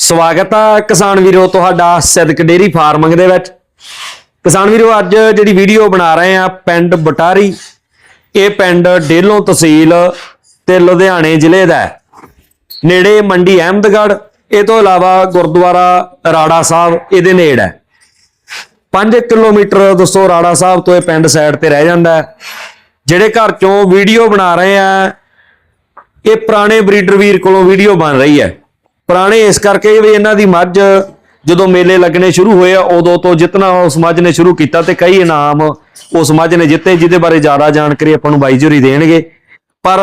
ਸਵਾਗਤ ਆ ਕਿਸਾਨ ਵੀਰੋ ਤੁਹਾਡਾ ਸਿੱਧਕ ਡੇਰੀ ਫਾਰਮਿੰਗ ਦੇ ਵਿੱਚ। ਕਿਸਾਨ ਵੀਰੋ, ਅੱਜ ਜਿਹੜੀ ਵੀਡੀਓ ਬਣਾ ਰਹੇ ਆ ਪਿੰਡ ਬਟਾਰੀ, ਇਹ ਪਿੰਡ ਡੇਲੋਂ ਤਹਿਸੀਲ ਤੇ ਲੁਧਿਆਣੇ ਜ਼ਿਲ੍ਹੇ ਦਾ ਨੇੜੇ ਮੰਡੀ ਅਹਿਮਦਗੜ੍ਹ, ਇਹ ਤੋਂ ਇਲਾਵਾ ਗੁਰਦੁਆਰਾ ਰਾੜਾ ਸਾਹਿਬ, ਇਹਦੇ ਨੇੜੇ ਹੈ। 5 ਕਿਲੋਮੀਟਰ ਦੋਸਤੋ ਰਾੜਾ ਸਾਹਿਬ ਤੋਂ ਇਹ ਪਿੰਡ ਸਾਈਡ ਤੇ ਰਹਿ ਜਾਂਦਾ ਹੈ। ਜਿਹੜੇ ਘਰ ਚੋਂ ਵੀਡੀਓ ਬਣਾ ਰਹੇ ਆ, ਇਹ ਪੁਰਾਣੇ ਬਰੀਡਰ ਵੀਰ ਕੋਲੋਂ ਵੀਡੀਓ ਬਣ ਰਹੀ ਹੈ। ਪੁਰਾਣੇ ਇਸ ਕਰਕੇ ਵੀ ਇਹਨਾਂ ਦੀ ਮੱਝ ਜਦੋਂ ਮੇਲੇ ਲੱਗਣੇ ਸ਼ੁਰੂ ਹੋਏ ਆ, ਉਦੋਂ ਤੋਂ ਜਿੱਤਣਾ ਉਸ ਮੱਝ ਨੇ ਸ਼ੁਰੂ ਕੀਤਾ ਤੇ ਕਈ ਇਨਾਮ ਉਸ ਮੱਝ ਨੇ ਜਿੱਤੇ, ਜਿਹਦੇ ਬਾਰੇ ਜ਼ਿਆਦਾ ਜਾਣਕਾਰੀ ਆਪਾਂ ਨੂੰ ਬਾਈ ਜੁਰੀ ਦੇਣਗੇ। ਪਰ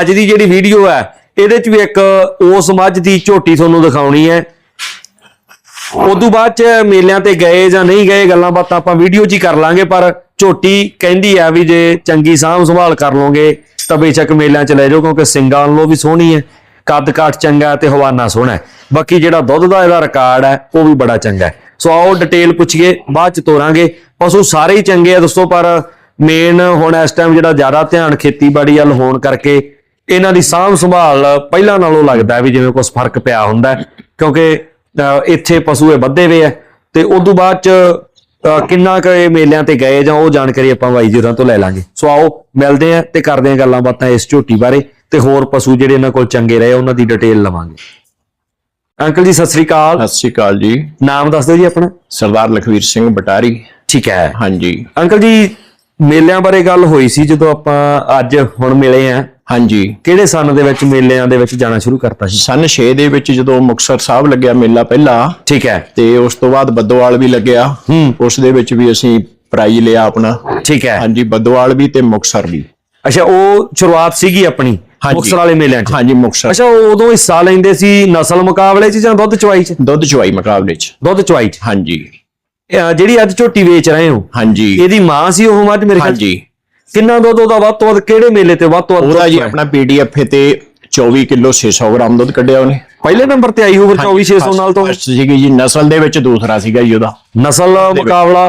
ਅੱਜ ਦੀ ਜਿਹੜੀ ਵੀਡੀਓ ਹੈ, ਇਹਦੇ ਚ ਵੀ ਇੱਕ ਉਸ ਮੱਝ ਦੀ ਝੋਟੀ ਤੁਹਾਨੂੰ ਦਿਖਾਉਣੀ ਹੈ। ਉਦੋਂ ਬਾਅਦ ਚ ਮੇਲਿਆਂ ਤੇ ਗਏ ਜਾਂ ਨਹੀਂ ਗਏ ਗੱਲਾਂ ਬਾਤਾਂ ਆਪਾਂ ਵੀਡੀਓ 'ਚ ਹੀ ਕਰ ਲਾਂਗੇ, ਪਰ ਝੋਟੀ ਕਹਿੰਦੀ ਆ ਵੀ ਜੇ ਚੰਗੀ ਸਾਂਭ ਸੰਭਾਲ ਕਰ ਲਓਗੇ, ਤਾਂ ਬੇਸ਼ੱਕ ਮੇਲਿਆਂ 'ਚ ਲੈ ਜਾਓ, ਕਿਉਂਕਿ ਸਿੰਗਾਂ ਨਾਲੋਂ ਵੀ ਸੋਹਣੀ ਹੈ। ਕੱਦ ਕਾਠ ਚੰਗਾ ਤੇ ਹਵਾਨਾ ਸੋਹਣਾ ਬਾਕੀ ਜਿਹੜਾ ਦੁੱਧ ਦਾ ਇਹਦਾ ਰਿਕਾਰਡ ਹੈ, ਉਹ ਵੀ ਬੜਾ ਚੰਗਾ ਹੈ। ਸੋ ਆਓ ਡਿਟੇਲ ਪੁੱਛੀਏ, ਬਾਅਦ 'ਚ ਤੋਰਾਂਗੇ। ਪਸ਼ੂ ਸਾਰੇ ਹੀ ਚੰਗੇ ਆ ਦੋਸਤੋ, ਪਰ ਮੇਨ ਹੁਣ ਇਸ ਟਾਈਮ ਜਿਹੜਾ ਜ਼ਿਆਦਾ ਧਿਆਨ ਖੇਤੀਬਾੜੀ ਵੱਲ ਹੋਣ ਕਰਕੇ ਇਹਨਾਂ ਦੀ ਸਾਂਭ ਸੰਭਾਲ ਪਹਿਲਾਂ ਨਾਲੋਂ ਲੱਗਦਾ ਵੀ ਜਿਵੇਂ ਕੁਝ ਫ਼ਰਕ ਪਿਆ ਹੁੰਦਾ ਕਿਉਂਕਿ ਇੱਥੇ ਪਸ਼ੂ ਇਹ ਵੱਧੇ ਵੇ ਆ। ਤੇ ਉਸ ਤੋਂ ਬਾਅਦ ਚ ਕਿੰਨਾ ਕੁ ਇਹ ਮੇਲਿਆਂ ਤੇ ਗਏ ਜਾਂ ਉਹ ਜਾਣਕਾਰੀ ਆਪਾਂ ਬਾਈ ਜੀ ਹੋਰਾਂ ਤੋਂ ਲੈ ਲਾਂਗੇ। ਸੋ ਆਓ ਮਿਲਦੇ ਆ ਤੇ ਕਰਦੇ ਆ ਗੱਲਾਂ ਬਾਤਾਂ ਇਸ ਝੋਟੀ ਬਾਰੇ। ਤੇ ਹੋਰ ਪਸ਼ੂ ਜਿਹੜੇ ਇਹਨਾਂ ਕੋਲ ਚੰਗੇ ਰਹੇ ਉਹਨਾਂ ਦੀ ਡਿਟੇਲ ਲਵਾਂਗੇ। ਅੰਕਲ ਜੀ ਸਤਿ ਸ੍ਰੀ ਅਕਾਲ। ਸਤਿ ਸ਼੍ਰੀ ਅਕਾਲ ਜੀ। ਨਾਮ ਦੱਸ ਦਿਓ ਜੀ ਆਪਣਾ। ਸਰਦਾਰ ਲਖਵੀਰ ਸਿੰਘ ਬਟਾਰੀ। ਠੀਕ ਹੈ। ਹਾਂਜੀ। ਅੰਕਲ ਜੀ ਮੇਲਿਆਂ ਬਾਰੇ ਗੱਲ ਹੋਈ ਸੀ ਜਦੋਂ ਆਪਾਂ ਅੱਜ ਹੁਣ ਮਿਲੇ ਆ। ਹਾਂਜੀ। ਕਿਹੜੇ ਸਨ ਦੇ ਵਿੱਚ ਮੇਲਿਆਂ ਦੇ ਵਿੱਚ ਜਾਣਾ ਸ਼ੁਰੂ ਕਰਤਾ ਸੀ? ਸਨ 6 ਦੇ ਵਿੱਚ ਜਦੋਂ ਮੁਕਤਸਰ ਸਾਹਿਬ ਲੱਗਿਆ ਮੇਲਾ ਪਹਿਲਾ ਠੀਕ ਹੈ। ਤੇ ਉਸ ਤੋਂ ਬਾਅਦ ਬੱਦੋਵਾਲ ਵੀ ਲੱਗਿਆ। ਉਸ ਦੇ ਵਿੱਚ ਵੀ ਅਸੀਂ ਪ੍ਰਾਈਜ਼ ਲਿਆ ਆਪਣਾ। ਠੀਕ ਹੈ। ਹਾਂਜੀ ਬੱਦੋਵਾਲ ਵੀ ਤੇ ਮੁਕਤਸਰ ਵੀ। ਅੱਛਾ ਉਹ ਸ਼ੁਰੂਆਤ ਸੀਗੀ ਆਪਣੀ? ਹਾਂਜੀ। ਮੁਕਤਸਰ ਵਾਲੇ ਮੇਲਿਆਂ 'ਚ? ਹਾਂਜੀ ਮੁਕਤਸਰ। ਅੱਛਾ ਉਦੋਂ ਹਿੱਸਾ ਲੈਂਦੇ ਸੀ ਨਸਲ ਮੁਕਾਬਲੇ 'ਚ ਜਾਂ ਦੁੱਧ ਚਵਾਈ 'ਚ? ਦੁੱਧ ਚੁਆਈ ਮੁਕਾਬਲੇ 'ਚ। ਦੁੱਧ ਚਵਾਈ 'ਚ? ਹਾਂਜੀ। ਜਿਹੜੀ ਅੱਜ ਝੋਟੀ ਵੇਚ ਰਹੇ ਹੋ? ਹਾਂਜੀ। ਇਹਦੀ ਮਾਂ ਸੀ ਉਹ ਮੱਝ ਮੇਰੇ ਖਿਆਲ? ਹਾਂਜੀ। ਕਿੰਨਾ ਦੁੱਧ ਉਹਦਾ ਵੱਧ ਤੋਂ ਵੱਧ ਕਿਹੜੇ ਮੇਲੇ ਤੇ ਵੱਧ ਤੋਂ ਵੱਧ ਉਹਦਾ ਜੀ? ਆਪਣਾ ਪੀਡੀਐਫ ਤੇ 24 ਕਿਲੋ 600 ਗ੍ਰਾਮ ਦੁੱਧ ਕੱਢਿਆ ਉਹਨੇ। ਪਹਿਲੇ ਨੰਬਰ ਤੇ ਆਈ ਹੋਵੇ 2400 ਨਾਲ ਤੋਂ? ਸੀਗੀ ਜੀ ਨਸਲ ਦੇ ਵਿੱਚ ਦੂਸਰਾ ਸੀਗਾ ਜੀ ਉਹਦਾ। ਨਸਲ ਮੁਕਾਬਲਾ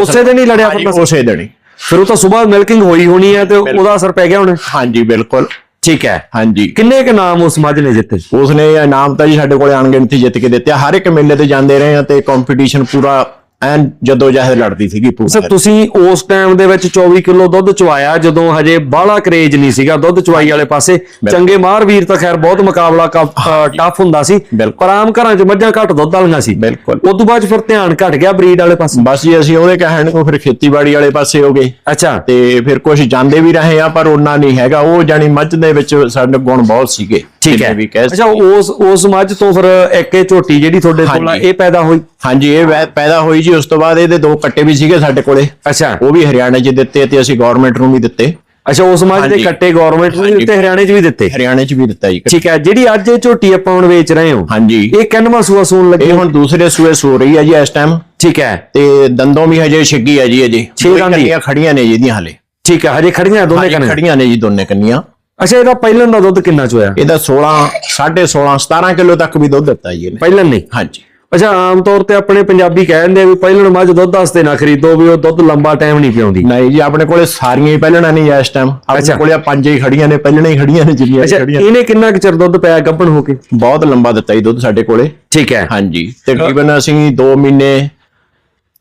ਉਸੇ ਦਿਨ ਹੀ ਲੜਿਆ ਫਿਰ ਉਸੇ ਦਿਨ ਹੀ। ਫਿਰ ਉਹ ਤਾਂ ਸਵੇਰ ਮਿਲਕਿੰਗ ਹੋਈ ਹੋਣੀ ਹੈ ਤੇ ਉਹਦਾ ਅਸਰ ਪੈ ਗਿਆ ਹੁਣ? ਹਾਂਜੀ ਬਿਲਕੁਲ। ਠੀਕ ਹੈ। ਹਾਂਜੀ। ਕਿੰਨੇ ਕ ਨਾਮ ਉਸ ਮੱਝ ਨੇ ਜਿੱਤੇ? ਉਸਨੇ ਇਨਾਮ ਤਾਂ ਜੀ ਸਾਡੇ ਕੋਲੇ ਅਣਗਿਣਤੀ ਜਿੱਤ ਕੇ ਦਿੱਤੇ ਆ। ਹਰ ਇੱਕ ਮੇਲੇ ਤੇ ਜਾਂਦੇ ਰਹੇ ਆ ਤੇ ਕੰਪੀਟੀਸ਼ਨ ਪੂਰਾ ਐਨ ਜਦੋਂ ਜਹਿਦ ਲੜਦੀ ਸੀਗੀ ਸਰ ਪੂਰਾ ਤੁਸੀਂ ਉਸ ਟਾਈਮ ਦੇ ਵਿੱਚ 24 ਕਿਲੋ ਦੁੱਧ ਚਵਾਇਆ ਜਦੋਂ ਹਜੇ ਬਾਹਲਾ ਕਰੇਜ ਨਹੀਂ ਸੀਗਾ ਦੁੱਧ ਚਵਾਈ ਵਾਲੇ ਪਾਸੇ। ਚੰਗੇ ਮਾਰ ਵੀਰ ਤਾਂ ਖੈਰ ਬਹੁਤ ਮੁਕਾਬਲਾ ਟਫ ਹੁੰਦਾ ਸੀ। ਪਰ ਆਮ ਘਰਾਂ 'ਚ ਮੱਝਾਂ ਘੱਟ ਦੁੱਧ ਵਾਲੀਆਂ ਸੀ। ਬਿਲਕੁਲ। ਉਸ ਤੋਂ ਬਾਅਦ ਫਿਰ ਧਿਆਨ ਘਟ ਗਿਆ ਬਰੀਡ ਵਾਲੇ ਪਾਸੇ। ਬਸ ਜੀ ਅਸੀਂ ਉਹਦੇ ਕਹਿਣ ਨੂੰ ਫਿਰ ਖੇਤੀਬਾੜੀ ਵਾਲੇ ਪਾਸੇ ਹੋ ਗਏ। ਅੱਛਾ। ਤੇ ਫਿਰ ਕੁਝ ਜਾਂਦੇ ਵੀ ਰਹੇ ਆ ਪਰ ਉਹਨਾਂ ਨਹੀਂ ਹੈਗਾ। ਉਹ ਜਾਨੀ ਮੱਝ ਦੇ ਵਿੱਚ ਸਾਡੇ ਗੁਣ ਬਹੁਤ ਸੀਗੇ ਠੀਕ ਹੈ। ਅੱਛਾ ਉਸ ਉਸ ਮੱਝ ਤੋਂ ਫਿਰ ਇੱਕ ਇਹ ਝੋਟੀ ਜਿਹੜੀ ਤੁਹਾਡੇ ਕੋਲ। ਇਹ ਪੈਦਾ ਹੋਈ। ਹਾਂਜੀ ਇਹ ਵੈ- ਪੈਦਾ ਹੋਈ ਜੀ ਉਸ ਤੋਂ ਬਾਅਦ ਇਹਦੇ ਦੋ ਕੱਟੇ ਵੀ ਸੀਗੇ ਸਾਡੇ ਕੋਲੇ। ਅੱਛਾ। ਉਹ ਵੀ ਹਰਿਆਣਾ 'ਚ ਦਿੱਤੇ ਤੇ ਅਸੀਂ ਗਵਰਨਮੈਂਟ ਨੂੰ ਵੀ ਦਿੱਤੇ। ਅੱਛਾ ਉਸ ਮੱਝ ਦੇ ਹਾਂਜੀ। ਕੱਟੇ ਗਵਰਨਮੈਂਟ ਨੇ ਹਾਂਜੀ। ਦਿੱਤੇ ਹਰਿਆਣੇ 'ਚ ਵੀ ਦਿੱਤੇ? ਹਰਿਆਣੇ 'ਚ ਵੀ ਦਿੱਤਾ ਜੀ ਠੀਕ ਹੈ ਜਿਹੜੀ ਅੱਜ ਇਹ ਝੋਟੀ ਆਪਾਂ ਹੁਣ ਵੇਚ ਰਹੇ ਹਾਂ ਹਾਂਜੀ। ਇਹ ਕਿੰਨਵਾਂ ਸੂਆ ਸੂਣ ਲੱਗੀ? ਇਹ ਹੁਣ ਦੂਸਰੇ ਸੂਏ ਸੋ ਰਹੀ ਹੈ ਜੀ ਇਸ ਟਾਈਮ ਠੀਕ ਹੈ। ਤੇ ਦੰਦੋਂ ਵੀ ਹਜੇ ਛਿੱਗੀ ਹੈ ਜੀ ਅਜੇ ਛੇ ਦੰਦ ਹੀ। ਕੰਨੀਆਂ ਖੜੀਆਂ ਨੇ ਜੀ ਇਹਦੀਆਂ ਹਲੇ। ਠੀਕ ਹੈ ਹਜੇ ਖੜੀਆਂ ਦੋਨੇ ਹਾਂਜੀ, ਕਨੇ ਖੜੀਆਂ ਨੇ ਜੀ ਦੋਨੇ ਕੰਨੀਆਂ। ਅੱਛਾ ਇਹਦਾ ਪਹਿਲਾਂ ਦਾ ਦੁੱਧ ਕਿੰਨਾ ਚੋਇਆ? ਇਹਦਾ 16 16.5 17 ਕਿਲੋ ਤੱਕ ਵੀ ਦੁੱਧ ਦਿੱਤਾ ਜੀ ਇਹਨੇ। ਪਹਿਲਾਂ ਨਹੀਂ? ਹਾਂਜੀ। ਅੱਛਾ ਆਮ ਤੌਰ ਤੇ ਆਪਣੇ ਪੰਜਾਬੀ ਕਹਿ ਦਿੰਦੇ ਆ ਵੀ ਪਹਿਲਾਂ ਮੱਝ ਦੁੱਧ ਵਾਸਤੇ ਨਾ ਖਰੀਦੋ ਵੀ ਉਹ ਦੁੱਧ ਲੰਬਾ ਟਾਈਮ ਨਹੀਂ ਪਿਆਉਂਦੀ। ਨਹੀਂ ਜੀ ਆਪਣੇ ਕੋਲੇ ਸਾਰੀਆਂ ਹੀ ਪਹਿਲਣਾ ਨਹੀਂ ਇਸ ਟਾਈਮ। ਆਪਣੇ ਕੋਲੇ ਆਹ ਪੰਜ ਹੀ ਖੜੀਆਂ ਨੇ ਪਹਿਲਣਾ ਹੀ ਖੜੀਆਂ ਨੇ ਅੱਛਾ ਖੜੀਆਂ ਇਹਨੇ ਕਿੰਨਾ ਕੁ ਚਿਰ ਦੁੱਧ ਪਿਆ ਗੱਭਣ ਹੋ ਕੇ? ਬਹੁਤ ਲੰਬਾ ਦਿੱਤਾ ਜੀ ਦੁੱਧ ਸਾਡੇ ਕੋਲੇ। ਠੀਕ ਹੈ। ਹਾਂਜੀ ਤਕਰੀਬਨ ਅਸੀਂ 2 ਮਹੀਨੇ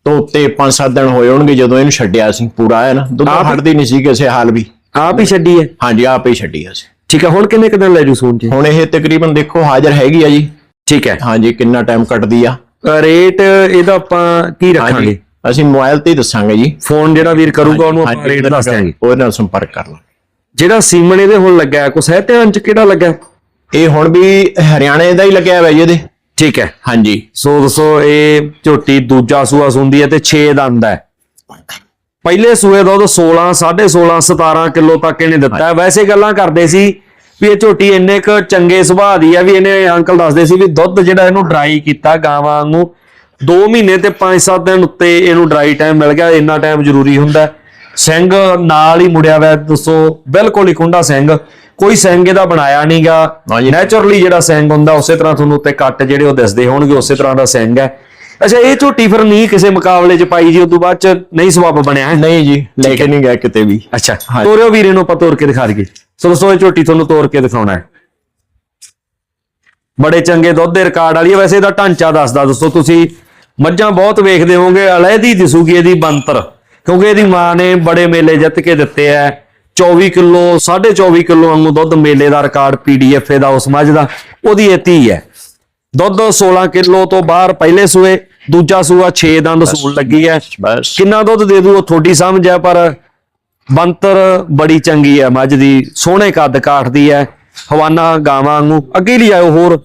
ਤੋਂ ਉੱਤੇ 5-7 ਦਿਨ ਹੋਏ ਹੋਣਗੇ ਜਦੋਂ ਇਹਨੂੰ ਛੱਡਿਆ ਸੀ ਪੂਰਾ ਹੈ ਨਾ। ਦੁੱਧ ਹਟਦੀ ਨਹੀਂ ਸੀ ਕਿਸੇ ਹਾਲ ਵੀ। ਆਪ ਹੀ ਛੱਡੀ ਹੈ? ਹਾਂਜੀ ਆਪੇ ਹੀ ਛੱਡੀ ਅਸੀਂ। ਠੀਕ ਹੈ ਹੁਣ ਕਿੰਨੇ ਕੁ ਦਿਨ ਲੈ ਜੂ ਸੂਣ ਚ ਹੁਣ ਇਹ ਤਕਰੀਬਨ ਦੇਖੋ ਹਾਜ਼ਰ ਹੈਗੀ ਆ ਜੀ। ਠੀਕ ਹੈ। ਹਾਂਜੀ ਕਿੰਨਾ ਟਾਈਮ ਕੱਟਦੀ ਆ? ਰੇਟ ਇਹਦਾ ਆਪਾਂ ਕੀ ਰੱਖਾਂਗੇ? ਅਸੀਂ ਮੋਬਾਈਲ ਤੇ ਦੱਸਾਂਗੇ ਜੀ। ਫੋਨ ਜਿਹੜਾ ਵੀਰ ਕਰੂਗਾ ਉਹਨੂੰ ਆਪਾਂ ਰੇਟ ਦੱਸ ਦਿਆਂਗੇ। ਉਹਦੇ ਨਾਲ ਸੰਪਰਕ ਕਰ ਲਓ ਜਿਹੜਾ ਸੀਮਨ ਇਹਦੇ ਹੁਣ ਲੱਗਾ ਹੈ, ਕੁਛ ਹੈ ਧਿਆਨ ਚ ਕਿਹੜਾ ਲੱਗਾ? ਇਹ ਹੁਣ ਵੀ ਹਰਿਆਣੇ ਦਾ ਹੀ ਲੱਗਿਆ ਹੋਇਆ ਜੀ ਇਹਦੇ। ਠੀਕ ਹੈ। ਹਾਂਜੀ। ਸੋ ਦੱਸੋ ਇਹ ਝੋਟੀ ਦੂਜਾ ਸੂਆ ਸੁੰਦੀ ਹੈ ਤੇ 6 ਦੰਦ ਹੈ। ਪਹਿਲੇ ਸੂਏ ਦਾ ਉਹ 16 16.5 17 ਕਿਲੋ ਤੱਕ ਇਹਨੇ ਦਿੱਤਾ। ਵੈਸੇ ਗੱਲਾਂ ਕਰਦੇ ਸੀ ਵੀ ਇਹ ਝੋਟੀ ਇੰਨੇ ਕ ਚੰਗੇ ਸੁਭਾਅ ਦੀ ਹੈ ਵੀ ਇਹਨੇ ਅੰਕਲ ਦੱਸਦੇ ਸੀ ਵੀ ਦੁੱਧ ਜਿਹੜਾ ਇਹਨੂੰ ਡਰਾਈ ਕੀਤਾ ਗਾਵਾਂ ਨੂੰ 2 ਮਹੀਨੇ ਤੇ 5-7 ਦਿਨ ਉੱਤੇ ਇਹਨੂੰ ਡਰਾਈ ਟਾਈਮ ਮਿਲ ਗਿਆ ਇੰਨਾ ਟਾਈਮ ਜ਼ਰੂਰੀ ਹੁੰਦਾ। ਸਿੰਘ ਨਾਲ ਹੀ ਮੁੜਿਆ ਹੋਇਆ ਦੱਸੋ ਬਿਲਕੁਲ ਹੀ ਕੁੰਡਾ ਸਿੰਘ ਕੋਈ ਸਿੰਘ ਇਹਦਾ ਬਣਾਇਆ ਨਹੀਂਗਾ। ਨੇਚਰਲੀ ਜਿਹੜਾ ਸਿੰਘ ਹੁੰਦਾ ਉਸੇ ਤਰ੍ਹਾਂ ਤੁਹਾਨੂੰ ਉੱਤੇ ਕੱਟ ਜਿਹੜੇ ਉਹ ਦਿਸਦੇ ਹੋਣਗੇ ਉਸੇ ਤਰ੍ਹਾਂ ਦਾ ਸਿੰਘ ਹੈ ਅੱਛਾ ਇਹ ਝੋਟੀ ਫਿਰ ਨਹੀਂ ਕਿਸੇ ਮੁਕਾਬਲੇ 'ਚ ਪਾਈ ਜੀ ਉਦੋਂ ਬਾਅਦ 'ਚ ਨਹੀਂ ਸਬੱਬ ਬਣਿਆ ਹੈ ਨਹੀਂ ਜੀ ਲੈ ਕੇ ਨਹੀਂ ਗਿਆ ਕਿਤੇ ਵੀ ਅੱਛਾ। ਤੋਰਿਓ ਵੀਰੇ ਨੂੰ ਆਪਾਂ ਤੋੜ ਕੇ ਦਿਖਾ ਦਈਏ ਸੋ ਦੋਸਤੋ ਇਹ ਝੋਟੀ ਤੁਹਾਨੂੰ ਤੋੜ ਕੇ ਦਿਖਾਉਣਾ ਹੈ। ਬੜੇ ਚੰਗੇ ਦੁੱਧ ਦੇ ਰਿਕਾਰਡ ਵਾਲੀ ਹੈ। ਵੈਸੇ ਇਹਦਾ ਢਾਂਚਾ ਦੱਸਦਾ ਦੋਸਤੋ ਤੁਸੀਂ ਮੱਝਾਂ ਬਹੁਤ ਵੇਖਦੇ ਹੋਵੋਗੇ ਅਲੈਦੀ ਦਿਸੂਗੀ ਇਹਦੀ ਬੰਤਰ ਕਿਉਂਕਿ ਇਹਦੀ ਮਾਂ ਨੇ ਬੜੇ ਮੇਲੇ ਜਿੱਤ ਕੇ ਦਿੱਤੇ ਐ 24 ਕਿਲੋ 24.5 ਕਿਲੋ ਵਾਂਗੂ ਦੁੱਧ ਮੇਲੇ ਦਾ ਰਿਕਾਰਡ ਪੀਡੀਐਫ ਦਾ ਉਸ ਮੱਝ ਦਾ ਉਹਦੀ ਇਹ ਧੀ ਹੈ। ਦੁੱਧ 16 ਕਿਲੋ ਤੋਂ ਬਾਹਰ ਪਹਿਲੇ ਸੂਏ ਦੂਜਾ ਸੂਆ 6 ਦੰਦ ਸੂਣ ਲੱਗੀ ਹੈ। ਕਿੰਨਾ ਦੁੱਧ ਦੇ ਦੂ ਉਹ ਤੁਹਾਡੀ ਸਮਝ ਹੈ ਪਰ ਬੰਤਰ ਬੜੀ ਚੰਗੀ ਹੈ, ਮੱਝ ਦੀ ਸੋਹਣੇ ਕੱਦ ਕਾਠਦੀ ਹੈ, ਹਵਾਨਾ ਗਾਵਾਂ ਨੂੰ ਅੱਗੇ ਲਈ ਆਇਓ ਹੋਰ।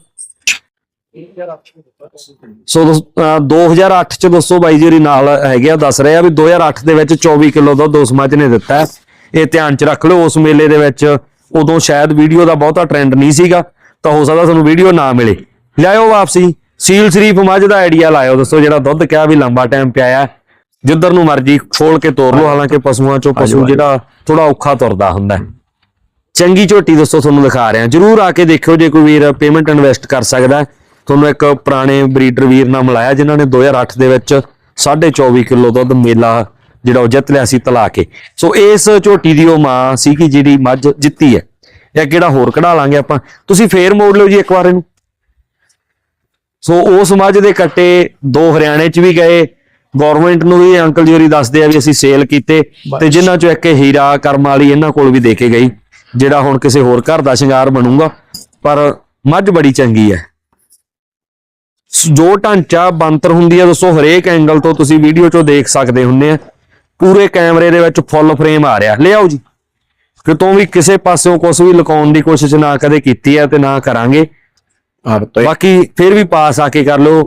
ਸੋ ਦੋਸ- ਅਹ 2008 ਚ ਦੋਸਤੋ ਬਾਈ ਜੀ ਨਾਲ ਹੈਗੇ ਆ, ਦੱਸ ਰਹੇ ਆ ਵੀ 2008 ਦੇ ਵਿੱਚ 24 ਕਿਲੋ ਦੁੱਧ ਉਸ ਮੱਝ ਨੇ ਦਿੱਤਾ ਹੈ। ਇਹ ਧਿਆਨ ਚ ਰੱਖ ਲਓ, ਉਸ ਮੇਲੇ ਦੇ ਵਿੱਚ ਉਦੋਂ ਸ਼ਾਇਦ ਵੀਡੀਓ ਦਾ ਬਹੁਤਾ ਟ੍ਰੈਂਡ ਨਹੀਂ ਸੀਗਾ, ਤਾਂ ਹੋ ਸਕਦਾ ਤੁਹਾਨੂੰ ਵੀਡੀਓ ਨਾ ਮਿਲੇ। ਲਿਆਇਓ ਵਾਪਸੀ, ਸੀਲ ਸ਼ਰੀਫ ਮੱਝ ਦਾ ਆਈਡੀਆ ਲਾਇਓ ਦੋਸਤੋ, ਜਿਹੜਾ ਦੁੱਧ ਕਿਹਾ ਵੀ ਲੰਬਾ ਟਾਈਮ ਪਿਆ ਹੈ। ਜਿੱਧਰ ਨੂੰ ਮਰਜ਼ੀ ਖੋਲ ਕੇ ਤੋਰ ਲਓ ਹਾਲਾਂਕਿ ਪਸ਼ੂਆਂ ਚੋਂ ਪਸ਼ੂ ਜਿਹੜਾ ਥੋੜਾ ਔਖਾ ਤੁਰਦਾ ਹੁੰਦਾ ਚੰਗੀ ਝੋਟੀ ਦੋਸਤੋ ਤੁਹਾਨੂੰ ਦਿਖਾ ਰਿਹਾ। ਜਰੂਰ ਆ ਕੇ ਦੇਖਿਓ ਜੇ ਕੋਈ ਵੀਰ ਪੇਮੈਂਟ ਇਨਵੈਸਟ ਕਰ ਸਕਦਾ। ਤੁਹਾਨੂੰ ਇੱਕ ਪੁਰਾਣੇ ਬਰੀਡਰ ਵੀਰ ਨਾਲ ਮਿਲਾਇਆ ਜਿਨ੍ਹਾਂ ਨੇ 2008 ਦੇ ਵਿੱਚ 24.5 ਕਿਲੋ ਦੁੱਧ ਮੇਲਾ ਜਿਹੜਾ ਉਹ ਜਿੱਤ ਲਿਆ ਸੀ ਤਲਾ ਕੇ। ਸੋ ਇਸ ਝੋਟੀ ਦੀ ਉਹ ਮਾਂ ਸੀ ਕਿ ਜਿਹੜੀ ਮੱਝ ਜਿੱਤੀ ਹੈ। ਇਹ ਕਿਹੜਾ ਹੋਰ ਕਢਾ ਲਾਂਗੇ ਆਪਾਂ। ਤੁਸੀਂ ਫੇਰ ਮੋੜ ਲਿਓ ਜੀ ਇੱਕ ਵਾਰ ਇਹਨੂੰ। ਸੋ ਉਸ ਮੱਝ ਦੇ ਕੱਟੇ ਦੋ ਹਰਿਆਣੇ ਚ ਵੀ ਗਏ ਗਵਰਨਮੈਂਟ ਨੂੰ ਵੀ ਅੰਕਲ ਜੀ ਹੋਰੀ ਦੱਸਦੇ ਆ ਵੀ ਅਸੀਂ ਸੇਲ ਕੀਤੇ ਤੇ ਜਿਨ੍ਹਾਂ ਚੋਂ ਇੱਕ ਹੀਰਾ ਕਰਮ ਵਾਲੀ ਇਹਨਾਂ ਕੋਲ ਵੀ ਦੇ ਕੇ ਗਈ ਜਿਹੜਾ ਹੁਣ ਕਿਸੇ ਹੋਰ ਘਰ ਦਾ ਸ਼ਿੰਗਾਰ ਬਣੂਗਾ। ਪਰ ਮੱਝ ਬੜੀ ਚੰਗੀ ਹੈ। ਜੋ ਢਾਂਚਾ ਬੰਤਰ ਹੁੰਦੀ ਹੈ ਦੋਸਤੋ ਹਰੇਕ ਐਂਗਲ ਤੋਂ ਤੁਸੀਂ ਵੀਡੀਓ ਚੋਂ ਦੇਖ ਸਕਦੇ ਹੁੰਦੇ ਆ। ਪੂਰੇ ਕੈਮਰੇ ਦੇ ਵਿੱਚ ਫੁੱਲ ਫਰੇਮ ਆ ਰਿਹਾ। ਲਿਆਓ ਜੀ। ਕਿਤੋਂ ਵੀ ਕਿਸੇ ਪਾਸਿਓਂ ਕੁਝ ਵੀ ਲੁਕਾਉਣ ਦੀ ਕੋਸ਼ਿਸ਼ ਨਾ ਕਦੇ ਕੀਤੀ ਹੈ ਤੇ ਨਾ ਕਰਾਂਗੇ। ਬਾਕੀ ਫਿਰ ਵੀ ਪਾਸ ਆ ਕੇ ਕਰ ਲਓ।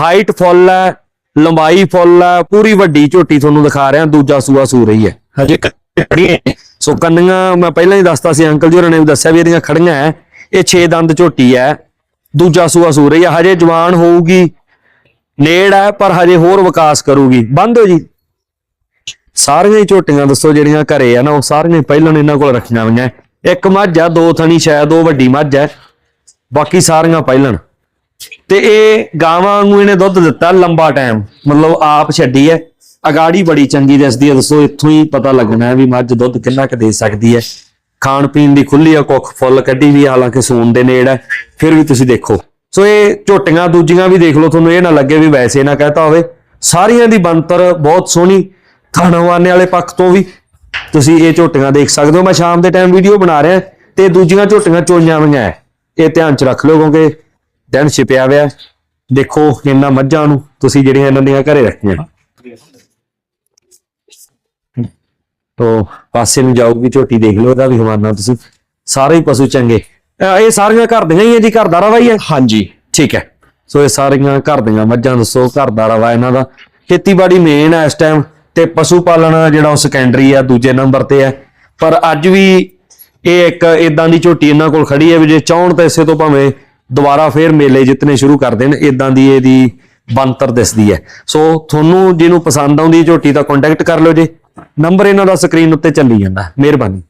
ਹਾਈਟ ਫੁੱਲ ਹੈ। ਲੰਬਾਈ ਫੁੱਲ ਹੈ ਪੂਰੀ ਵੱਡੀ ਝੋਟੀ ਤੁਹਾਨੂੰ ਦਿਖਾ ਰਿਹਾ ਦੂਜਾ ਸੂਆ ਸੂ ਰਹੀ ਹੈ। ਹਜੇ। ਖੜੀ ਹੈ। ਸੋ ਕੰਨੀਆਂ ਮੈਂ ਪਹਿਲਾਂ ਹੀ ਦੱਸਤਾ ਸੀ ਅੰਕਲ ਜੀ ਹੋਰਾਂ ਨੇ ਵੀ ਦੱਸਿਆ ਵੀ ਇਹਦੀਆਂ ਖੜੀਆਂ ਹੈ। ਇਹ 6 ਦੰਦ ਝੋਟੀ ਹੈ। ਦੂਜਾ ਸੂਆ ਸੂ ਰਹੀ ਹੈ। ਹਜੇ ਜਵਾਨ ਹੋਊਗੀ ਨੇੜ ਹੈ ਪਰ ਹਜੇ ਹੋਰ ਵਿਕਾਸ ਕਰੂਗੀ। ਬੰਦ ਹੋ ਜੀ। ਸਾਰੀਆਂ ਹੀ ਝੋਟੀਆਂ ਦੱਸੋ ਜਿਹੜੀਆਂ ਘਰੇ ਆ ਨਾ ਉਹ ਸਾਰੀਆਂ ਹੀ ਪਹਿਲਾਂ ਇਹਨਾਂ ਕੋਲ ਰੱਖੀਆਂ ਹੋਈਆਂ ਇੱਕ ਮੱਝ ਆ ਦੋ ਥਣੀ ਸ਼ਾਇਦ ਉਹ ਵੱਡੀ ਮੱਝ ਹੈ। ਬਾਕੀ ਸਾਰੀਆਂ ਪਹਿਲਣ ਤੇ ਇਹ ਗਾਵਾਂ ਨੂੰ ਇਹਨੇ ਦੁੱਧ ਦਿੱਤਾ ਲੰਬਾ ਟਾਈਮ ਮਤਲਬ ਆਪ ਛੱਡੀ ਹੈ। ਅਗਾੜੀ ਬੜੀ ਚੰਗੀ ਦਿਸਦੀ ਹੈ। ਦੱਸੋ, ਇੱਥੋਂ ਹੀ ਪਤਾ ਲੱਗਣਾ ਹੈ ਵੀ ਮੱਝ ਦੁੱਧ ਕਿੰਨਾ ਕੁ ਦੇ ਸਕਦੀ ਹੈ। ਖਾਣ ਪੀਣ ਦੀ ਖੁੱਲੀ ਆ, ਕੁੱਖ ਫੁੱਲ ਕੱਢੀ ਵੀ ਹਾਲਾਂਕਿ ਸੂਣ ਦੇ ਨੇੜ ਹੈ। ਫਿਰ ਵੀ ਤੁਸੀਂ ਦੇਖੋ। ਸੋ ਇਹ ਝੋਟੀਆਂ ਦੂਜੀਆਂ ਵੀ ਦੇਖ ਲਓ, ਤੁਹਾਨੂੰ ਇਹ ਨਾ ਲੱਗੇ ਵੀ ਵੈਸੇ ਨਾ ਕਹਤਾ ਹੋਵੇ। ਸਾਰੀਆਂ ਦੀ ਬੰਤਰ ਬਹੁਤ ਸੋਹਣੀ ਥਾਣਾਵਾਨੇ ਵਾਲੇ ਪੱਖ ਤੋਂ ਵੀ। ਤੁਸੀਂ ਇਹ ਝੋਟੀਆਂ ਦੇਖ ਸਕਦੇ ਹੋ। ਮੈਂ ਸ਼ਾਮ ਦੇ ਟਾਈਮ ਵੀਡੀਓ ਬਣਾ ਰਿਹਾ। ਤੇ ਦੂਜੀਆਂ ਝੋਟੀਆਂ ਚੋਈਆਂ ਹੋਈਆਂ ਹੈ। ਇਹ ਧਿਆਨ ਚ ਰੱਖ ਲਿਓ ਕਿਉਂਕਿ ਦਿਨ ਛਿਪਿਆ ਹੋਇਆ। ਦੇਖੋ ਇਹਨਾਂ ਮੱਝਾਂ ਨੂੰ ਤੁਸੀਂ ਜਿਹੜੀਆਂ ਇਹਨਾਂ ਦੀਆਂ ਘਰੇ ਰੱਖੀਆਂ। ਤੋ ਪਾਸੇ ਨੂੰ ਜਾਊਗੀ ਝੋਟੀ ਦੇਖ ਲਓ ਇਹਦਾ ਵੀ ਹਵਾਨਾ ਤੁਸੀਂ। ਸਾਰੇ ਹੀ ਪਸ਼ੂ ਚੰਗੇ। ਅਹ ਇਹ ਸਾਰੀਆਂ ਘਰ ਦੀਆਂ ਹੀ ਹੈ ਜੀ? ਘਰ ਦਾ ਰਵਾ ਹੀ ਹੈ? ਹਾਂਜੀ। ਠੀਕ ਹੈ। ਸੋ ਇਹ ਸਾਰੀਆਂ ਘਰ ਦੀਆਂ ਮੱਝਾਂ ਦੱਸੋ ਘਰ ਦਾ ਰਵਾ ਇਹਨਾਂ ਦਾ। ਖੇਤੀਬਾੜੀ ਮੇਨ ਹੈ ਇਸ ਟਾਈਮ ਤੇ ਪਸ਼ੂ ਪਾਲਣ ਜਿਹੜਾ ਉਹ ਸੈਕੰਡਰੀ ਆ ਦੂਜੇ ਨੰਬਰ ਤੇ ਹੈ। ਪਰ ਅੱਜ ਵੀ ਇਹ ਇੱਕ ਇਦਾਂ ਦੀ ਝੋਟੀ ਇਹਨਾਂ ਕੋਲ ਖੜੀ ਹੈ ਵੀ ਜੇ ਚਾਹਣ ਤਾਂ ਇਸੇ ਤੋਂ ਭਾਵੇਂ ਦੁਬਾਰਾ ਫੇਰ ਮੇਲੇ ਜਿੱਤਨੇ ਸ਼ੁਰੂ ਕਰ ਦੇਣ ਇਦਾਂ ਦੀ ਇਹਦੀ ਬੰਤਰ ਦਿਸਦੀ ਹੈ। ਸੋ ਤੁਹਾਨੂੰ ਜਿਹਨੂੰ ਪਸੰਦ ਆਉਂਦੀ ਝੋਟੀ ਦਾ ਕੰਟੈਕਟ ਕਰ ਲਿਓ ਜੇ। ਨੰਬਰ ਇਹਨਾਂ ਦਾ ਸਕਰੀਨ ਉੱਤੇ ਚੱਲੀ ਜਾਂਦਾ। ਮਿਹਰਬਾਨੀ।